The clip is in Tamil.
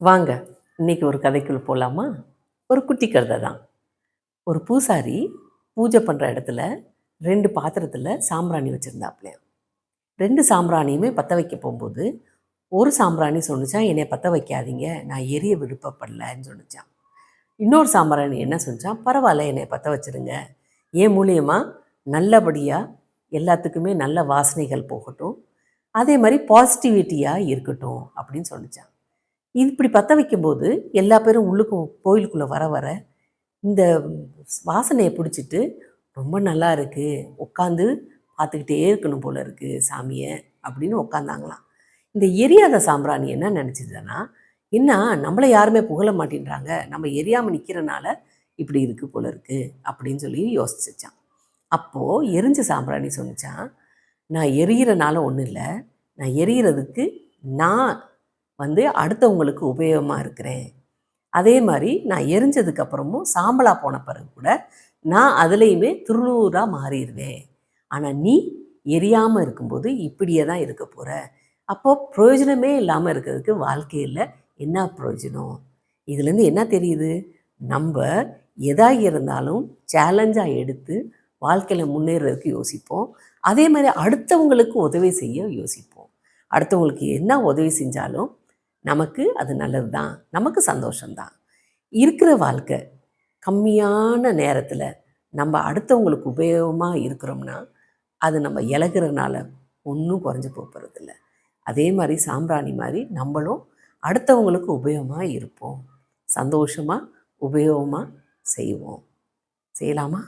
வாங்க இன்னைக்கு ஒரு கதைக்குள் போகலாமா ஒரு குட்டி கதை தான். ஒரு பூசாரி பூஜை பண்ணுற இடத்துல ரெண்டு பாத்திரத்தில் சாம்பிராணி வச்சுருந்தாப்புலையாம் ரெண்டு சாம்பிராணியுமே பற்ற வைக்க போகும்போது ஒரு சாம்பிராணி சொன்னிச்சான் என்னை பற்ற வைக்காதீங்க நான் எரிய விருப்பப்படலைன்னு சொன்னிச்சான் இன்னொரு சாம்பிராணி என்ன சொன்னிச்சான் பரவாயில்ல என்னை பற்ற வச்சிருங்க. என் மூலியமாக நல்லபடியாக எல்லாத்துக்குமே நல்ல வாசனைகள் போகட்டும். அதே மாதிரி பாசிட்டிவிட்டியாக இருக்கட்டும் அப்படின்னு சொன்னிச்சான் இது இப்படி பற்ற வைக்கும்போது எல்லா பேரும் உள்ளுக்கு கோயிலுக்குள்ளே வர வர இந்த வாசனையை பிடிச்சிட்டு ரொம்ப நல்லா இருக்குது உட்காந்து பார்த்துக்கிட்டே இருக்கணும் போல இருக்குது சாமியை அப்படின்னு உட்காந்தாங்களாம் இந்த எரியாத சாம்பிராணி என்ன நினச்சிதுன்னா என்ன நம்மளை யாருமே புகழ மாட்டேன்றாங்க நம்ம எரியாமல் நிற்கிறனால இப்படி இருக்குது போல இருக்குது அப்படின்னு சொல்லி யோசிச்சான். அப்போது எரிஞ்ச சாம்பிராணி சொன்னிச்சான் நான் எரியிறனால ஒன்றும் இல்லை நான் எரியறதுக்கு நான் வந்து அடுத்தவங்களுக்கு உபயோகமாக இருக்கிறேன். அதே மாதிரி நான் எரிஞ்சதுக்கப்புறமும் சாம்பலாக போன பிறகு கூட நான் அதுலேயுமே திருநூறாக மாறிடுவேன். ஆனால் நீ எரியாமல் இருக்கும்போது இப்படியே தான் இருக்க போகிற அப்போது பிரயோஜனமே இல்லாமல் இருக்கிறதுக்கு வாழ்க்கையில் என்ன பிரயோஜனம்? இதுலேருந்து என்ன தெரியுது? நம்ம எதாக இருந்தாலும் சேலஞ்சாக எடுத்து வாழ்க்கையில் முன்னேறதுக்கு யோசிப்போம். அதே மாதிரி அடுத்தவங்களுக்கு உதவி செய்ய யோசிப்போம். அடுத்தவங்களுக்கு என்ன உதவி செஞ்சாலும் நமக்கு அது நல்லது தான் நமக்கு சந்தோஷம்தான். இருக்கிற வாழ்க்கை கம்மியான நேரத்தில் நம்ம அடுத்தவங்களுக்கு உபயோகமாக இருக்கிறோம்னா அது நம்ம இழகிறனால ஒன்றும் குறைஞ்சி போகிறதில்ல அதே மாதிரி சாம்பிராணி மாதிரி நம்மளும் அடுத்தவங்களுக்கு உபயோகமாக இருப்போம். சந்தோஷமாக உபயோகமாக செய்வோம். செய்யலாமா?